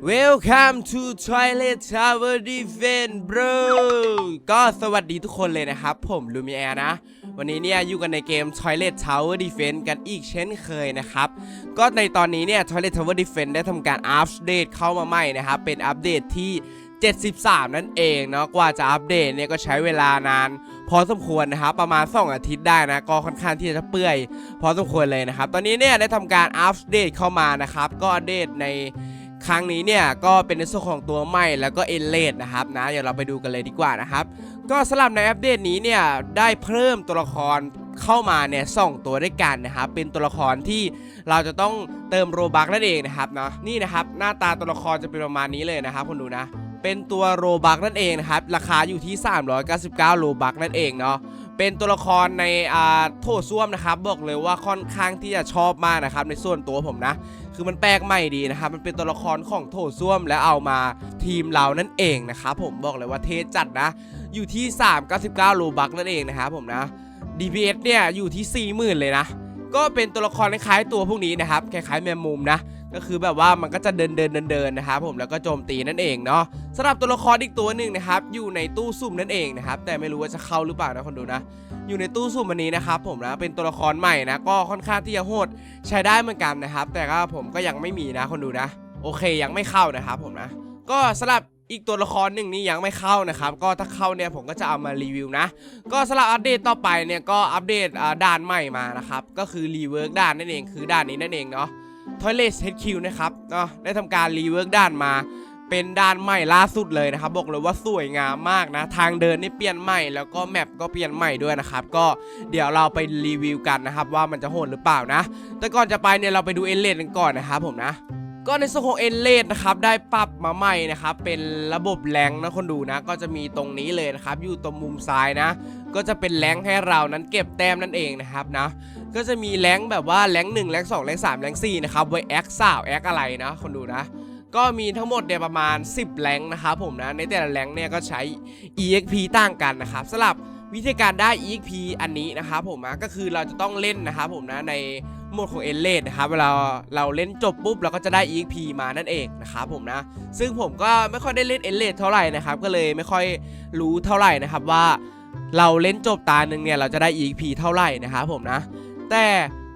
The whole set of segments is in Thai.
Welcome to Toilet Tower Defense bro ก็สวัสดีทุกคนเลยนะครับ ผมลูมิแอร์นะ วันนี้เนี่ยอยู่กันในเกม Toilet Tower Defense กันอีกเช่นเคยนะครับ ก็ในตอนนี้เนี่ย Toilet Tower Defense ได้ทำการอัปเดตเข้ามาใหม่นะครับ เป็นอัปเดตที่ 73 นั่นเองเนาะกว่าจะอัปเดตเนี่ยก็ใช้เวลานานพอสมควรนะครับประมาณ 2 อาทิตย์ได้นะก็ค่อนข้างที่จะเปื่อย พอสมควรเลยนะครับ ตอนนี้เนี่ยได้ทำการอัปเดตเข้ามานะครับ ก็อัปเดตใน ครั้งนี้เนี่ยก็เป็นในส่วนของตัวใหม่แล้วก็เอเลดนะครับนะเดี๋ยวเราไปดูกันเลยดีกว่านะครับ ก็สำหรับในอัปเดตนี้เนี่ยได้เพิ่มตัวละครเข้ามาเนี่ยสองตัวด้วยกันนะครับเป็นตัวละครที่เราจะต้องเติมโรบักนั่นเองนะครับเนาะนี่นะครับหน้าตาตัวละครจะเป็นประมาณนี้เลยนะครับคุณดูนะ เป็นตัวโรบักนั่นเองนะครับราคาอยู่ที่ 399 โรบักนั่นเองเนาะ เป็นตัวละครในอ่าโถส้วมนะครับ บอกเลยว่าค่อนข้างที่จะชอบมากนะครับ ในส่วนตัวผมนะ คือมันแปลกใหม่ดีนะครับ มันเป็นตัวละครของโถส้วมแล้วเอามาทีมเรานั่นเองนะครับผมบอกเลยว่าเทจัดนะ อยู่ที่ 399โลบักนั่นเองนะครับผมนะ DPS เนี่ยอยู่ที่ 40,000 เลยนะ ก็เป็นตัวละครคล้ายๆตัวพวกนี้นะครับ คล้ายๆแมมมุมนะ ก็คือแบบว่ามันก็จะเดินเดินเดินเดินนะครับผมแล้วก็โจมตีนั่นเองเนาะสำหรับตัวละครอีกตัวหนึ่งนะครับอยู่ในตู้สุ่มนั่นเองนะครับแต่ไม่รู้ว่าจะเข้าหรือเปล่านะคนดูนะ อยู่ในตู้สุ่มอันนี้นะครับผมนะเป็นตัวละครใหม่นะก็ค่อนข้างที่จะโหดใช้ได้เหมือนกันนะครับ แต่ก็ผมก็ยังไม่มีนะคนดูนะ โอเคยังไม่เข้านะครับผมนะ ก็สำหรับอีกตัวละครหนึ่งนี้ยังไม่เข้านะครับ ก็ถ้าเข้าเนี่ยผมก็จะเอามารีวิวนะ ก็สำหรับอัปเดตต่อไปเนี่ยก็อัปเดตด่านใหม่มานะครับ ก็คือรีเวิร์กด่านนั่นเองคือด่านนี้นั่นเองเนาะ Toilet HQ นะครับเนาะได้ทำการรีเวิร์กด้านมา เป็นด้านใหม่ล่าสุดเลยนะครับ บอกเลยว่าสวยงามมากนะ ทางเดินนี่เปลี่ยนใหม่แล้วก็แมปก็เปลี่ยนใหม่ด้วยนะครับ ก็เดี๋ยวเราไปรีวิวกันนะครับ ว่ามันจะโหดหรือเปล่านะ แต่ก่อนจะไปเนี่ยเราไปดูเอเลนกันก่อนนะครับผมนะ ก็ในส่วนของเอเลดนะครับได้ปรับมาใหม่นะครับเป็นระบบแรงนะคนดูนะ ก็จะมีตรงนี้เลยนะครับ อยู่ตรงมุมซ้ายนะ ก็จะเป็นแรงให้เรานั้นเก็บแต้มนั่นเองนะครับนะ ก็จะมีแรงแบบว่าแรง1แรง2แรง3แรง4นะครับไว้แอคสาวแอคอะไรนะ คนดูนะก็มีทั้งหมดเนี่ยประมาณ 10 แรงนะครับผมนะ ในแต่ละแรงเนี่ยก็ใช้ EXP ต่างกันนะครับสำหรับ วิธีการได้ EXP อันนี้นะครับผมนะก็คือเราจะต้องเล่นนะครับผมนะในโหมดของเอเลดนะครับเวลาเราเล่นจบปุ๊บเราก็จะได้ EXP มานั่นเองนะครับผมนะ ซึ่งผมก็ไม่ค่อยได้เล่นเอเลดเท่าไหร่นะครับก็เลยไม่ค่อยรู้เท่าไหร่นะครับว่าเราเล่นจบตาหนึ่งเนี่ยเราจะได้ EXP เท่าไหร่นะครับผมนะ แต่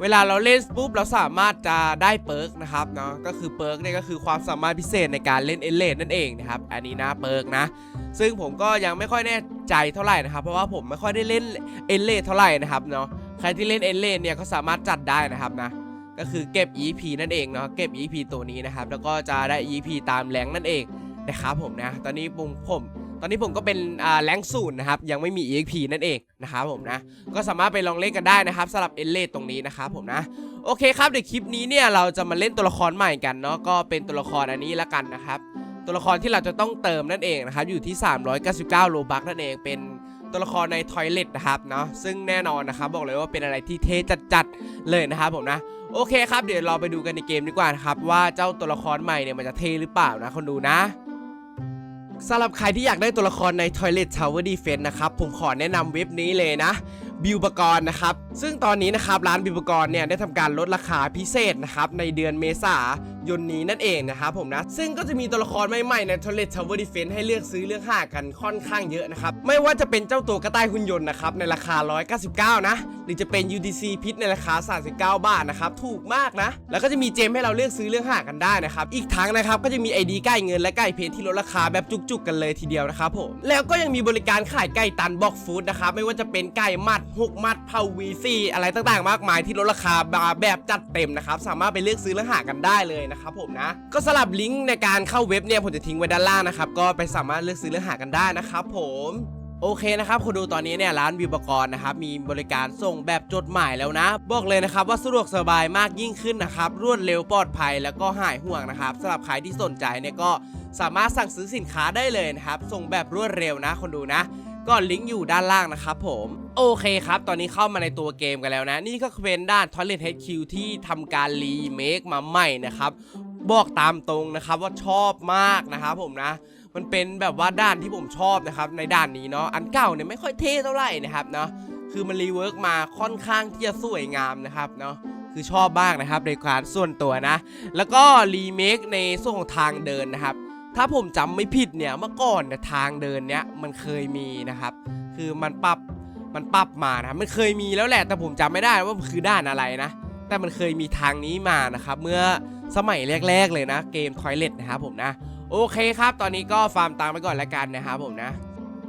เวลาเราเล่นปุ๊บเราสามารถจะได้เปิร์กนะครับเนาะก็คือเปิร์กเนี่ยก็คือความสามารถพิเศษในการเล่นเอเลดนั่นเองนะครับอันนี้นะเปิร์กนะ ซึ่งผมก็ยังไม่ค่อยแน่ใจเท่าไหร่นะครับเพราะว่าผมไม่ค่อยได้เล่นเอเลเท่าไหร่นะครับเนาะใครที่เล่นเอเลเนี่ยก็สามารถจัดได้นะครับนะก็คือเก็บ EP นั่นเองเนาะเก็บ EP ตัวนี้นะครับแล้วก็จะได้ EP ตามแรงนั่นเองนะครับผมนะตอนนี้ผมผมตอนนี้ผมก็เป็นแรงศูนย์นะครับยังไม่มี EXP นั่นเองนะครับผมนะก็สามารถไปลองเล่นกันได้นะครับสำหรับเอเลตรงนี้นะครับผมนะโอเคครับเดี๋ยวคลิปนี้เนี่ยเราจะมาเล่นตัวละครใหม่กันเนาะก็เป็นตัวละครอันนี้ละกันนะครับ ตัวละครที่เราจะต้องเติมนั่นเองนะครับอยู่ที่ 399 โลบักนั่นเองเป็นตัวละครในทอยเลตนะครับเนาะซึ่งแน่นอนนะครับบอกเลยว่าเป็นอะไรที่เทจัดๆเลยนะครับผมนะโอเคครับเดี๋ยวเราไปดูกันในเกมดีกว่านะครับว่าเจ้าตัวละครใหม่เนี่ยมันจะเทหรือเปล่านะคนดูนะสำหรับใครที่อยากได้ตัวละครใน Toilet Tower Defense นะครับ ผมขอแนะนำเว็บนี้เลยนะ บิวปกรณ์นะครับ ซึ่งตอนนี้นะครับ ร้านบิวปกรณ์เนี่ย ได้ทำการลดราคาพิเศษนะครับ ในเดือนเมษา ยนนี้นั่นเองนะครับผมนะ ซึ่งก็จะมีตัวละครใหม่ๆใน Toilet Tower Defense ให้เลือกซื้อเลือกหากันค่อนข้างเยอะนะครับ ไม่ว่าจะเป็นเจ้าตัวกระต่ายหุ่นยนต์นะครับในราคา 199 นะ หรือจะเป็น UDC พิษในราคา 39 บาทนะครับถูกมากนะ แล้วก็จะมีเจมให้เราเลือกซื้อเลือกหากันได้นะครับอีกทั้งนะครับก็จะมี ID ใกล้เงินและใกล้เพจที่ลดราคาแบบจุกๆกันเลยทีเดียวนะครับผมแล้วก็ยังมีบริการขายไก่ตันบ็อกฟู้ดนะครับไม่ว่าจะเป็นไก่มัดหกมัดเผาวีซีอะไรต่างๆ มากมายที่ลดราคาแบบจัดเต็มนะครับสามารถไปเลือกซื้อและหากันได้เลยนะครับผมนะ ก็สลับลิงก์ในการเข้าเว็บเนี่ยผมจะทิ้งไว้ด้านล่างนะครับ ก็ไปสามารถเลือกซื้อและหากันได้นะครับผมโอเคนะครับคุณดูตอนนี้เนี่ยร้านวิวปกรณ์นะครับมีบริการส่งแบบจดหมายแล้วนะ บอกเลยนะครับว่าสะดวกสบายมากยิ่งขึ้นนะครับรวดเร็วปลอดภัยแล้วก็หายห่วงนะครับสำหรับใครที่สนใจเนี่ยก็สามารถสั่งซื้อสินค้าได้เลยนะครับส่งแบบรวดเร็วนะคนดูนะ ก็ลิงก์อยู่ด้านล่างนะครับผมโอเคครับ ตอนนี้เข้ามาในตัวเกมกันแล้วนะ นี่ก็เป็นด้าน Toilet HQ ที่ทำการรีเมคมาใหม่นะครับ บอกตามตรงนะครับว่าชอบมากนะครับผมนะ มันเป็นแบบว่าด้านที่ผมชอบนะครับ ในด้านนี้เนาะ อันเก่าเนี่ยไม่ค่อยเท่เท่าไหร่นะครับเนาะ คือมันรีเวิร์กมาค่อนข้างที่จะสวยงามนะครับเนาะคือชอบมากนะครับในการส่วนตัวนะ แล้วก็รีเมคในส่วนของทางเดินนะครับ ถ้าผมจำไม่ผิดเนี่ยเมื่อก่อนเนี่ยทางเดินเนี้ยมันเคยมีนะครับ คือมันปรับมันปรับมานะมันเคยมีแล้วแหละแต่ผมจำไม่ได้ว่ามันคือด้านอะไรนะ แต่มันเคยมีทางนี้มานะครับ เมื่อสมัยแรก ๆ เลยนะ เกมทอยเล t นะครับผมนะ โอเคครับ ตอนนี้ก็ฟาร์มตังค์ไปก่อนแล้วกันนะครับผมนะ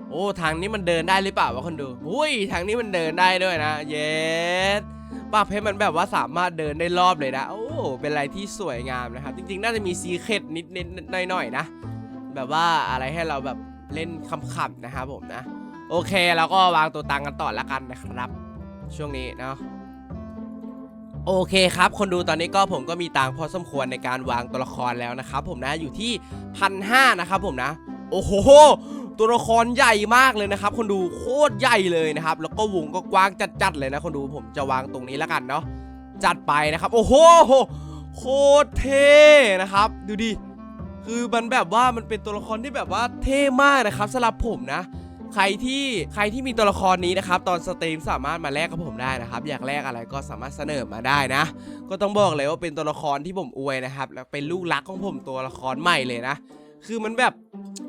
โอ้ทางนี้มันเดินได้หรือเปล่าวะคนดูอุ้ยทางนี้มันเดินได้ด้วยนะ เย็ด ปรับให้มันแบบว่าสามารถเดินได้รอบเลยนะ โอ้ เป็นอะไรที่สวยงามนะครับ จริงๆ น่าจะมีซีเคร็ดนิดนิดๆหน่อยๆนะ แบบว่าอะไรให้เราแบบเล่นขำๆนะครับผมนะ โอเคแล้วก็วางตัวตังกันต่อล้วกันนะครับ ช่วงนี้เนาะโอเคครับ คนดูตอนนี้ก็ผมก็มีตังพอสมควรในการวางตัวละครแล้วนะครับผมนะอยู่ที่พันห้านะครับผมนะ โอ้โห ตัวละครใหญ่มากเลยนะครับ คนดูโคตรใหญ่เลยนะครับ แล้วก็วงก็กว้างจัดๆเลยนะคนดูผมจะวางตรงนี้แล้วกันเนาะจัดไปนะครับ โอ้โหโคตรเท่นะครับ ดูดิคือมันแบบว่ามันเป็นตัวละครที่แบบว่าเท่มากนะครับสำหรับผมนะ ใครที่ใครที่มีตัวละครนี้นะครับ ตอนสตรีมสามารถมาแลกกับผมได้นะครับ อยากแลกอะไรก็สามารถเสนอมาได้นะ ก็ต้องบอกเลยว่าเป็นตัวละครที่ผมอวยนะครับ แล้วเป็นลูกรักของผมตัวละครใหม่เลยนะ คือมันแบบ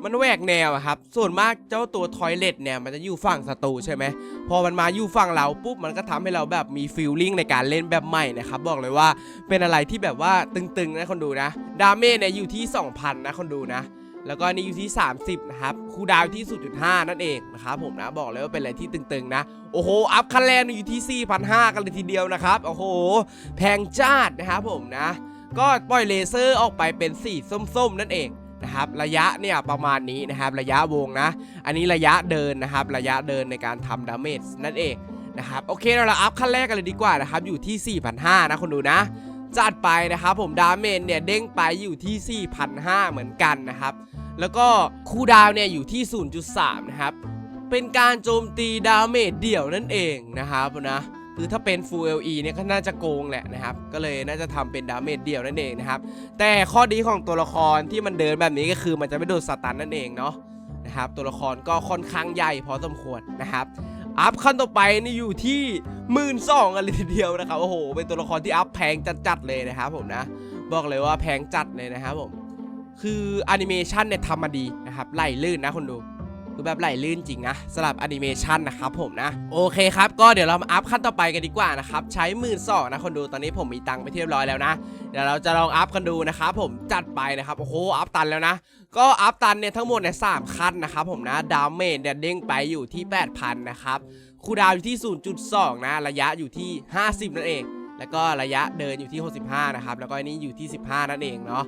มันแหวกแนวอะครับ ส่วนมากเจ้าตัวทอยเลตเนี่ยมันจะอยู่ฝั่งศัตรูใช่ไหม พอมันมาอยู่ฝั่งเราปุ๊บมันก็ทำให้เราแบบมีฟีลลิ่งในการเล่นแบบใหม่นะครับ บอกเลยว่าเป็นอะไรที่แบบว่าตึงๆนะคนดูนะ ดาเมจเนี่ยอยู่ที่ 2,000 นะคนดูนะ แล้วก็อันนี่อยู่ที่ 30 นะครับ คูดาวที่ 0.5 นั่นเองนะครับผมนะบอกเลยว่าเป็นอะไรที่ตึงๆนะ โอ้โห อัพคันแลนอยู่ที่ 4,500 กันเลยทีเดียวนะครับ โอ้โห แพงจ้าดนะครับผมนะ ก็ปล่อยเลเซอร์ออกไปเป็นสีส้มๆนั่นเอง นะครับระยะเนี่ยประมาณนี้นะครับระยะวงนะ อันนี้ระยะเดินนะครับระยะเดินในการทำดาเมจนั่นเองนะครับโอเคเราอัพขั้นแรกกันเลยดีกว่านะครับอยู่ที่ 4,500 นะคนดูนะจัดไปนะครับผมดาเมจเนี่ยเด้งไปอยู่ที่ 4,500 เหมือนกันนะครับ แล้วก็คูดาวเนี่ยอยู่ที่ 0.3 นะครับ เป็นการโจมตีดาเมจเดี่ยวนั่นเองนะครับนะ คือถ้าเป็น Full LE เนี่ยก็น่าจะโกงแหละนะครับ ก็เลยน่าจะทำเป็นดาเมจเดียวนั่นเองนะครับ แต่ข้อดีของตัวละครที่มันเดินแบบนี้ก็คือมันจะไม่โดนสตันนั่นเองเนาะนะครับ ตัวละครก็ค่อนข้างใหญ่พอสมควรนะครับอัพขั้นต่อไปนี่อยู่ที่หมื่นสองกันเลยทีเดียวนะครับโอ้โหเป็นตัวละครที่อัพแพงจัดๆเลยนะครับผมนะบอกเลยว่าแพงจัดเลยนะครับผมคือแอนิเมชันเนี่ยทำมาดีนะครับไหลลื่นนะคนดู คือแบบไหลลื่นจริงนะสำหรับแอนิเมชันนะครับผมนะ โอเคครับ ก็เดี๋ยวเรามาอัพขั้นต่อไปกันดีกว่านะครับ ใช้หมื่นสองนะคนดูตอนนี้ผมมีตังค์ไม่เรียบร้อยแล้วนะ เดี๋ยวเราจะลองอัพกันดูนะครับผมจัดไปนะครับโอ้โหอัพตันแล้วนะ ก็อัพตันเนี่ยทั้งหมดเนี่ยสามขั้นนะครับผมนะดาเมจเนี่ยเด้งไปอยู่ที่ 8,000 นะครับคูดาวอยู่ที่ 0.2 นะ ระยะอยู่ที่ 50 นั่นเอง แล้วก็ระยะเดินอยู่ที่ 65 นะครับ แล้วก็อันนี้อยู่ที่ 15 นั่นเองเนาะ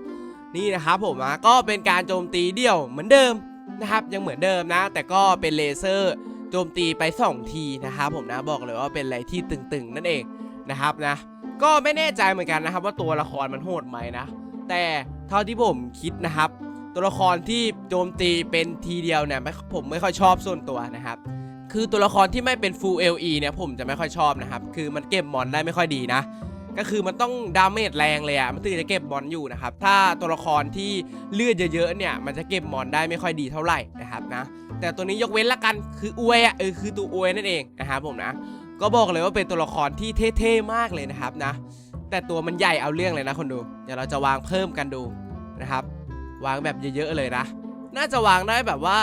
นี่นะครับผมนะก็เป็นการโจมตีเดี่ยวเหมือนเดิม นะครับยังเหมือนเดิมนะ แต่ก็เป็นเลเซอร์โจมตีไป 2 ทีนะครับผมนะบอกเลยว่าเป็นอะไรที่ตึงๆนั่นเองนะครับนะ ก็ไม่แน่ใจเหมือนกันนะครับ ว่าตัวละครมันโหดไหมนะ แต่เท่าที่ผมคิดนะครับ ตัวละครที่โจมตีเป็นทีเดียวเนี่ยไม่ผมไม่ค่อยชอบส่วนตัวนะครับ คือตัวละครที่ไม่เป็น full LE เนี่ยผมจะไม่ค่อยชอบนะครับ คือมันเก็บมอนได้ไม่ค่อยดีนะ ก็คือมันต้องดาเมจแรงเลยอะมันถึงจะเก็บมอนอยู่นะครับ ถ้าตัวละครที่เลือดเยอะๆเนี่ย มันจะเก็บมอนได้ไม่ค่อยดีเท่าไหร่นะครับนะ แต่ตัวนี้ยกเว้นละกัน คืออวยอะเออคือตัวอวยนั่นเองนะครับผมนะ ก็บอกเลยว่าเป็นตัวละครที่เท่ๆมากเลยนะครับนะ แต่ตัวมันใหญ่เอาเรื่องเลยนะคนดู เดี๋ยวเราจะวางเพิ่มกันดูนะครับ วางแบบเยอะๆเลยนะ น่าจะวางได้แบบว่า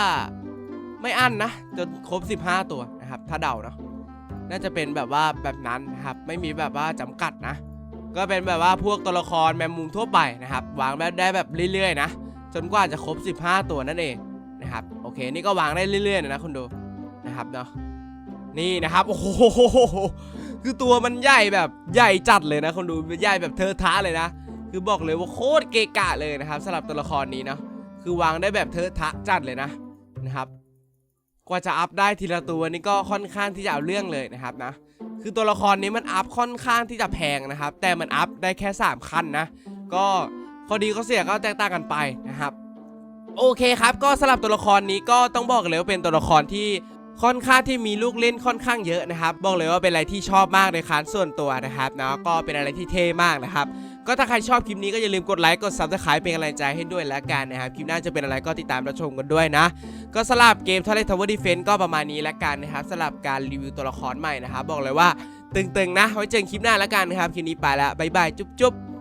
ไม่อั้นนะจนครบ 15 ตัวนะครับ ถ้าเดาเนาะ น่าจะเป็นแบบว่าแบบนั้นนะครับไม่มีแบบว่าจำกัดนะ ก็เป็นแบบว่าพวกตัวละครแมงมุมทั่วไปนะครับวางแบบได้แบบเรื่อยๆนะจนกว่าจะครบ 15 ตัวนั่นเองนะครับโอเคนี่ก็วางได้เรื่อยๆนะคุณดูนะครับเนาะนี่นะครับโอ้โหคือตัวมันใหญ่แบบใหญ่จัดเลยนะคนดูใหญ่แบบเทอะทะเลยนะคือบอกเลยว่าโคตรเกะกะเลยนะครับสำหรับตัวละครนี้เนาะคือวางได้แบบเทอะทะจัดเลยนะนะครับ กว่าจะอัพได้ทีละตัวนี่ก็ค่อนข้างที่จะเอาเรื่องเลยนะครับนะ คือตัวละครนี้มันอัพค่อนข้างที่จะแพงนะครับ แต่มันอัพได้แค่ 3 ขั้นนะ ก็ข้อดีข้อเสียก็แตกต่างกันไปนะครับ โอเคครับ ก็สำหรับตัวละครนี้ก็ต้องบอกเลยว่าเป็นตัวละครที่ค่อนข้างที่มีลูกเล่นค่อนข้างเยอะนะครับ บอกเลยว่าเป็นอะไรที่ชอบมากในคานส่วนตัวนะครับเนาะก็เป็นอะไรที่เท่มากนะครับ ก็ถ้าใครชอบคลิปนี้ก็อย่าลืมกดไลค์กด subscribe เป็นกำลังใจให้ด้วยแล้วกันนะครับคลิปหน้าจะเป็นอะไรก็ติดตามรับชมกันด้วยนะ ก็สลับเกม Twilight Tower Defense ก็ประมาณนี้แล้วกันนะครับสลับการรีวิวตัวละครใหม่นะครับบอกเลยว่าตึงๆนะไว้เจอกันคลิปหน้าแล้วกันนะครับคลิปนี้ไปแล้วบ๊ายบายจุ๊บๆ